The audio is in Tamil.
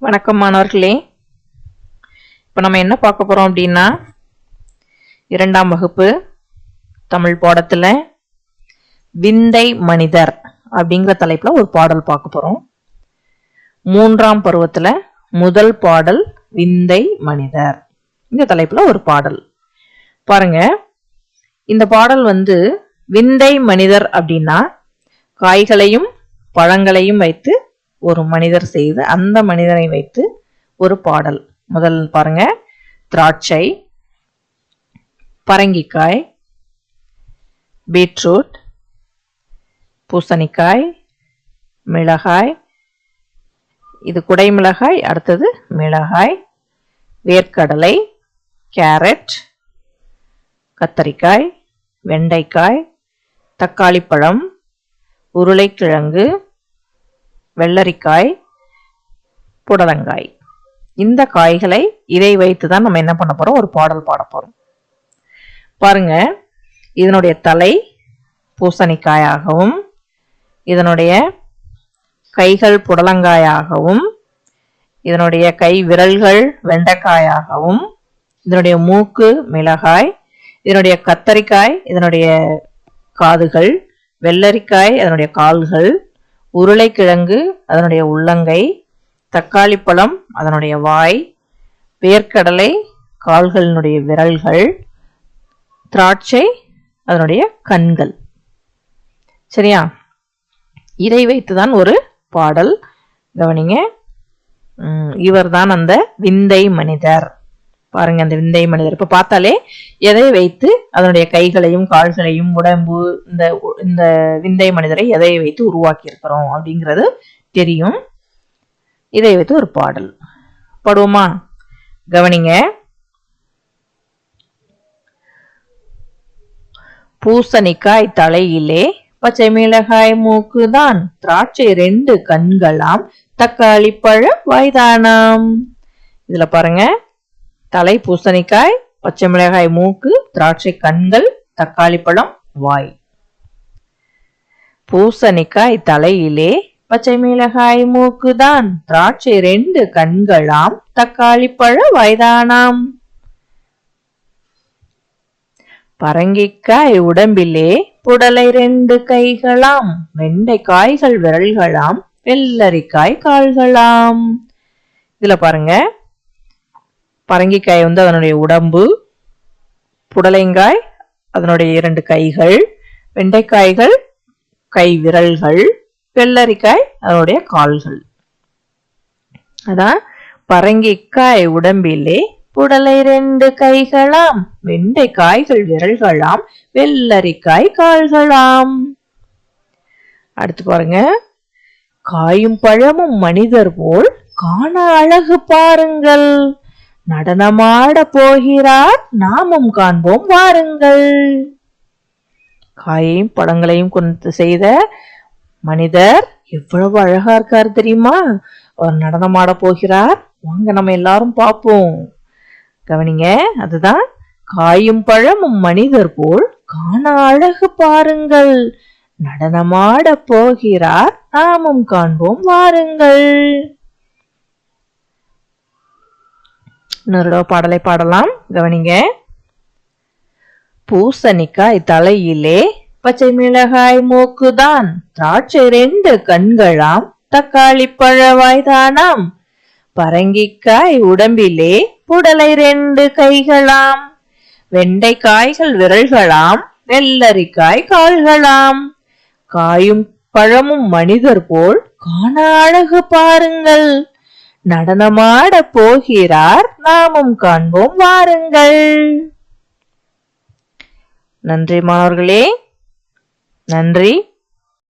வணக்கம் மாணவர்களே இப்போ நம்ம என்ன பார்க்க போகிறோம் அப்படின்னா இரண்டாம் வகுப்பு தமிழ் பாடத்தில் விந்தை மனிதர் அப்படிங்கிற தலைப்பில் ஒரு பாடல் பார்க்க போகிறோம் மூன்றாம் பருவத்தில் முதல் பாடல் விந்தை மனிதர் இந்த தலைப்பில் ஒரு பாடல். பாருங்க. இந்த பாடல் வந்து விந்தை மனிதர் அப்படின்னா காய்களையும் பழங்களையும் வைத்து ஒரு மனிதர் செய்து அந்த மனிதனை வைத்து ஒரு பாடல். முதல் பாருங்க. திராட்சை பரங்கிக்காய் பீட்ரூட் பூசணிக்காய் மிளகாய் இது குடை மிளகாய் அடுத்தது மிளகாய் வேர்க்கடலை கேரட் கத்தரிக்காய் வெண்டைக்காய் தக்காளி பழம் உருளைக்கிழங்கு வெள்ளரிக்காய் புடலங்காய். இந்த காய்களை இதை வைத்து தான் நம்ம என்ன பண்ண போகிறோம் ஒரு பாடல் பாட போகிறோம் பாருங்க. இதனுடைய தலை பூசணிக்காயாகவும் இதனுடைய கைகள் புடலங்காயாகவும் இதனுடைய கை விரல்கள் வெண்டைக்காயாகவும் இதனுடைய மூக்கு மிளகாய் இதனுடைய கத்தரிக்காய் இதனுடைய காதுகள் வெள்ளரிக்காய் அதனுடைய கால்கள் உருளைக்கிழங்கு அதனுடைய உள்ளங்கை தக்காளி பழம் அதனுடைய வாய் வேர்க்கடலை கால்களினுடைய விரல்கள் திராட்சை அதனுடைய கண்கள். சரியா? இதை வைத்து தான் ஒரு பாடல். கவனிங்க. இவர்தான் அந்த விந்தை மனிதர். பாருங்க அந்த விந்தை மனிதர். இப்ப பார்த்தாலே எதை வைத்து அதனுடைய கைகளையும் கால்களையும் உடம்பு இந்த இந்த விந்தை மனிதரை எதை வைத்து உருவாக்கி இருக்கிறோம் அப்படிங்கிறது தெரியும். இதை வைத்து ஒரு பாடல். பாடுவோமா? கவனிங்க. பூசணிக்காய் தலையிலே பச்சை மிளகாய் மூக்குதான் திராட்சை ரெண்டு கண்களாம் தக்காளி பழ வயதானாம். இதுல பாருங்க. தலை பூசணிக்காய் பச்சை மிளகாய் மூக்கு திராட்சை கண்கள் தக்காளி பழம் வாய். பூசணிக்காய் தலையிலே பச்சை மிளகாய் மூக்குதான். திராட்சை ரெண்டு கண்களாம் தக்காளி பழ வயதானாம். பரங்கிக்காய் உடம்பிலே புடலை ரெண்டு கைகளாம் வெண்டைக்காய்கள் விரல்களாம் வெள்ளரிக்காய் கால்களாம். இதுல பாருங்க. பரங்கிக்காய் வந்து அதனுடைய உடம்பு புடலைங்காய் அதனுடைய இரண்டு கைகள் வெண்டைக்காய்கள் கை விரல்கள் வெள்ளரிக்காய் அதனுடைய கால்கள். அதான் பரங்கிக்காய் உடம்பிலே புடலை ரெண்டு கைகளாம் வெண்டைக்காய்கள் விரல்களாம் வெள்ளரிக்காய் கால்களாம். அடுத்து பாருங்க. காயும் பழமும் மனிதர் போல் காண அழகு பாருங்கள். நடனமாட போகிறார். நாமும் காண்போம் வாருங்கள். காயையும் படங்களையும் கொண்டு செய்த மனிதர் எவ்வளவு அழகா இருக்கார் தெரியுமா? அவர் நடனமாட போகிறார். வாங்க நம்ம எல்லாரும் பார்ப்போம். கவனிங்க அதுதான் காயும் பழமும் மனிதர் போல் காண அழகு பாருங்கள். நடனமாட போகிறார். நாமும் காண்போம் வாருங்கள். இன்னொரு பாடலை பாடலாம். கவனிங்க. பூசணிக்காய் தலையிலே பச்சை மிளகாய் மூக்குதான். திராட்சை ரெண்டு கண்களாம் தக்காளி பழவாய்தானாம். பரங்கிக்காய் உடம்பிலே புடலை ரெண்டு கைகளாம். வெண்டைக்காய்கள் விரல்களாம் வெள்ளரிக்காய் கால்களாம். காயும் பழமும் மனிதர் போல் காண அழகு பாருங்கள். நடனமாட போகிறார். நாமும் காண்போம். வாருங்கள். நன்றி மாணவர்களே. நன்றி.